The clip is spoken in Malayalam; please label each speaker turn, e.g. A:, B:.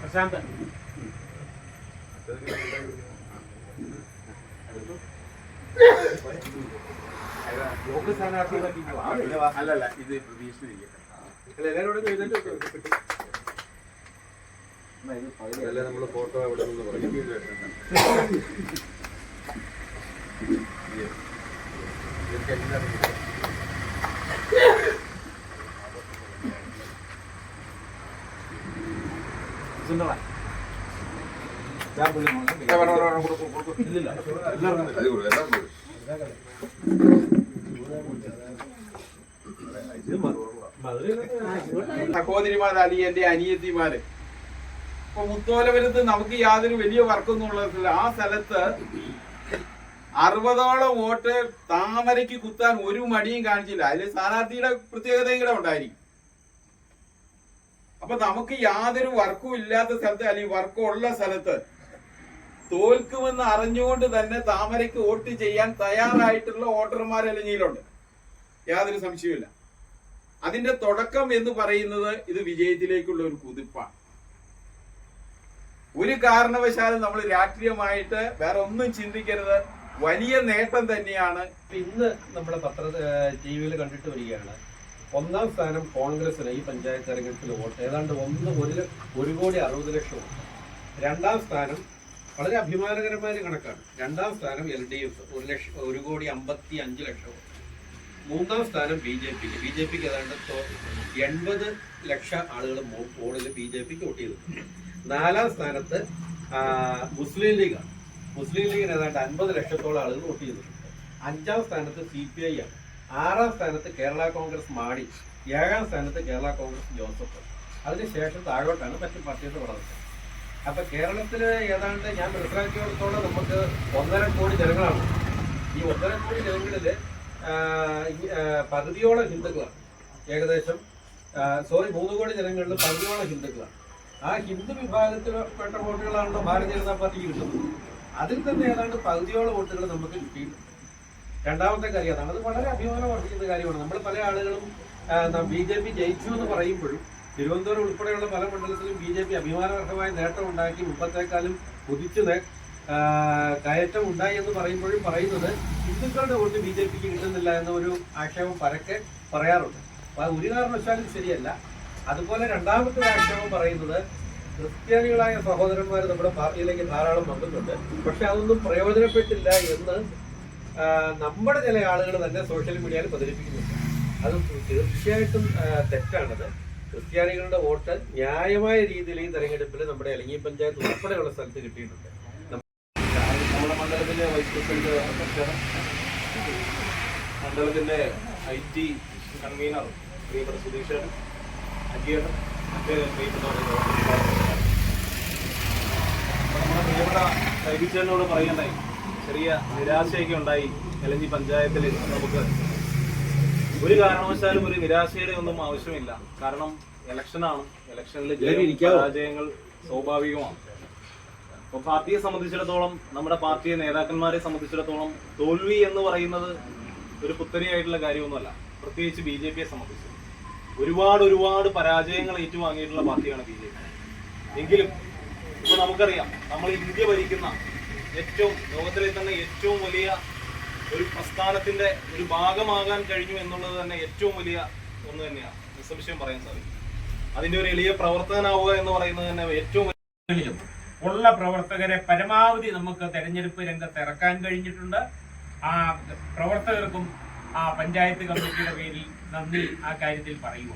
A: പ്രശാന്ത്
B: അല്ലല്ല ഇത് ഭീഷണി നമ്മൾ ഫോട്ടോ അവിടെ നിന്ന് പറയും
C: സഹോദരിമാർ അല്ലെങ്കിൽ എന്റെ അനിയത്തിമാര്. ഇപ്പൊ മുത്തോലപുരത്ത് നമുക്ക് യാതൊരു വലിയ വർക്കൊന്നും ഉള്ളതില്ല. ആ സ്ഥലത്ത് അറുപതോളം വോട്ട് താമരയ്ക്ക് കുത്താൻ ഒരു മടിയും കാണിച്ചില്ല. അതിൽ സ്ഥാനാർത്ഥിയുടെ പ്രത്യേകതയും കൂടെ ഉണ്ടായിരിക്കും. അപ്പൊ നമുക്ക് യാതൊരു വർക്കും ഇല്ലാത്ത സ്ഥലത്ത് അല്ലെങ്കിൽ വർക്കും ഉള്ള സ്ഥലത്ത് തോൽക്കുമെന്ന് അറിഞ്ഞുകൊണ്ട് തന്നെ താമരയ്ക്ക് വോട്ട് ചെയ്യാൻ തയ്യാറായിട്ടുള്ള വോട്ടർമാർ എലഞ്ഞിയിലുണ്ട്. യാതൊരു സംശയവുമില്ല. അതിന്റെ തുടക്കം എന്ന് പറയുന്നത് ഇത് വിജയത്തിലേക്കുള്ള ഒരു കുതിപ്പാണ്. ഒരു കാരണവശാലും നമ്മൾ രാഷ്ട്രീയമായിട്ട് വേറെ ഒന്നും ചിന്തിക്കരുത്. വലിയ നേട്ടം തന്നെയാണ്.
A: ഇന്ന് നമ്മുടെ പത്ര ടി വിയിൽ കണ്ടിട്ട് വരികയാണ്. ഒന്നാം സ്ഥാനം കോൺഗ്രസിന് ഈ പഞ്ചായത്ത് തെരഞ്ഞെടുപ്പിൽ വോട്ട്. ഏതാണ്ട് ഒന്ന് ഒരു ഒരു കോടി അറുപത് ലക്ഷം വോട്ട്. രണ്ടാം സ്ഥാനം വളരെ അഭിമാനകരമായ കണക്കാണ്. രണ്ടാം സ്ഥാനം എൽ ഡി എഫ്. ഒരു ലക്ഷം ഒരു കോടി അമ്പത്തി അഞ്ച് ലക്ഷം വോട്ട്. മൂന്നാം സ്ഥാനം ബി ജെ പിക്ക് ബി ജെ പിക്ക് ഏതാണ്ട് എൺപത് ലക്ഷം ആളുകൾ വോട്ടിൽ ബി ജെ പിക്ക് വോട്ട് ചെയ്തു. നാലാം സ്ഥാനത്ത് മുസ്ലിം ലീഗാണ്. മുസ്ലിം ലീഗിന് ഏതാണ്ട് അൻപത് ലക്ഷത്തോളം ആളുകൾ വോട്ട് ചെയ്തിട്ടുണ്ട്. അഞ്ചാം സ്ഥാനത്ത് സി പി ഐ ആണ്. ആറാം സ്ഥാനത്ത് കേരള കോൺഗ്രസ് മാണി ഏഴാം സ്ഥാനത്ത് കേരള കോൺഗ്രസ് ജോസഫ്. അതിനുശേഷം താഴോട്ടാണ് മറ്റു പാർട്ടികൾ വളർന്നത്. അപ്പൊ കേരളത്തിൽ ഏതാണ്ട് ഞാൻ മനസ്സിലാക്കിയോടത്തോളം നമുക്ക് ഒന്നര കോടി ജനങ്ങളാണ്. ഈ ഒന്നര കോടി ഈ, പകുതിയോളം ഹിന്ദുക്കളാണ്. ഏകദേശം സോറി മൂന്ന് കോടി ജനങ്ങളിൽ പകുതിയോളം ഹിന്ദുക്കളാണ്. ആ ഹിന്ദു വിഭാഗത്തിൽ പെട്ട വോട്ടുകളാണല്ലോ ഭാരതീയ ജനതാ പാർട്ടിക്ക് കിട്ടുന്നത്. അതിൽ തന്നെ ഏതാണ്ട് പകുതിയോളം വോട്ടുകൾ നമുക്ക് കിട്ടിയിട്ടുണ്ട്. രണ്ടാമത്തെ കാര്യം അതാണ് അത് വളരെ അഭിമാനം വർദ്ധിക്കുന്ന കാര്യമാണ്. നമ്മൾ പല ആളുകളും ബി ജെ പി ജയിച്ചു എന്ന് പറയുമ്പോഴും തിരുവനന്തപുരം ഉൾപ്പെടെയുള്ള പല മണ്ഡലത്തിലും ബി ജെ പി അഭിമാനാർഹമായ നേട്ടം ഉണ്ടാക്കി മുമ്പത്തേക്കാളും കുതിച്ചു കയറ്റം ഉണ്ടായി എന്ന് പറയുമ്പോഴും പറയുന്നത് ഹിന്ദുക്കളുടെ വോട്ട് ബി ജെ പിക്ക് കിട്ടുന്നില്ല എന്ന ഒരു ആക്ഷേപം പരക്കെ പറയാറുണ്ട്. അപ്പൊ അത് ഒരു കാരണവശാലും ശരിയല്ല. അതുപോലെ രണ്ടാമത്തെ ആക്ഷേപം പറയുന്നത് ക്രിസ്ത്യാനികളായ സഹോദരന്മാർ നമ്മുടെ പാർട്ടിയിലേക്ക് ധാരാളം വന്നിട്ടുണ്ട്. പക്ഷെ അതൊന്നും പ്രയോജനപ്പെട്ടില്ല എന്ന് നമ്മുടെ ചില ആളുകൾ തന്നെ സോഷ്യൽ മീഡിയയിൽ പ്രചരിപ്പിക്കുന്നുണ്ട്. അത് തീർച്ചയായിട്ടും തെറ്റാണത്. ക്രിസ്ത്യാനികളുടെ വോട്ട് ന്യായമായ രീതിയിൽ ഈ തെരഞ്ഞെടുപ്പിൽ നമ്മുടെ ഇലങ്ങി പഞ്ചായത്ത് ഉൾപ്പെടെയുള്ള സ്ഥലത്ത് കിട്ടിയിട്ടുണ്ട്.
B: നമ്മുടെ മണ്ഡലത്തിലെ വൈസ് പ്രസിഡന്റ് മണ്ഡലത്തിന്റെ ഐ ടി കൺവീനർ പ്രിയപ്പെട്ട സുധീഷൻ. അജിയേട്ടൻ മറ്റ് പ്രിയപ്പെട്ടവരെ നമ്മുടെ പ്രിയപ്പെട്ട സൈബിച്ചേനോട് പറയുണ്ടായി. ചെറിയ നിരാശയൊക്കെ ഉണ്ടായി എലഞ്ഞി പഞ്ചായത്തിൽ നമുക്ക് ഒരു കാരണവശാലും ഒരു നിരാശയുടെ ഒന്നും ആവശ്യമില്ല. കാരണം ഇലക്ഷനാണ് ഇലക്ഷനിൽ ജയം പരാജയങ്ങൾ സ്വാഭാവികമാണ്. അപ്പൊ പാർട്ടിയെ സംബന്ധിച്ചിടത്തോളം നമ്മുടെ പാർട്ടിയെ നേതാക്കന്മാരെ സംബന്ധിച്ചിടത്തോളം തോൽവി എന്ന് പറയുന്നത് ഒരു പുത്തരിയായിട്ടുള്ള കാര്യമൊന്നുമല്ല. പ്രത്യേകിച്ച് ബി ജെ പിയെ സംബന്ധിച്ച്. ഒരുപാട് ഒരുപാട് പരാജയങ്ങൾ ഏറ്റുവാങ്ങിയിട്ടുള്ള പാർട്ടിയാണ് ബി ജെ പി. എങ്കിലും ഇപ്പൊ നമുക്കറിയാം നമ്മൾ ഇന്ത്യ ഭരിക്കുന്ന ഏറ്റവും ലോകത്തിലെ തന്നെ ഏറ്റവും വലിയ ഒരു പ്രസ്ഥാനത്തിന്റെ ഒരു ഭാഗമാകാൻ കഴിഞ്ഞു എന്നുള്ളത് തന്നെ ഏറ്റവും വലിയ ഒന്ന് തന്നെയാണ്. നിസ്സംശയം പറയാൻ സാധിക്കും. അതിന്റെ ഒരു എളിയ പ്രവർത്തകനാവുക എന്ന് പറയുന്നത് തന്നെ ഏറ്റവും
D: വലിയ ഉള്ള പ്രവർത്തകരെ പരമാവധി നമുക്ക് തെരഞ്ഞെടുപ്പ് രംഗത്ത് ഇറക്കാൻ കഴിഞ്ഞിട്ടുണ്ട്. ആ പ്രവർത്തകർക്കും ആ പഞ്ചായത്ത് കമ്മിറ്റിയുടെ പേരിൽ നന്ദി ആ കാര്യത്തിൽ പറയുക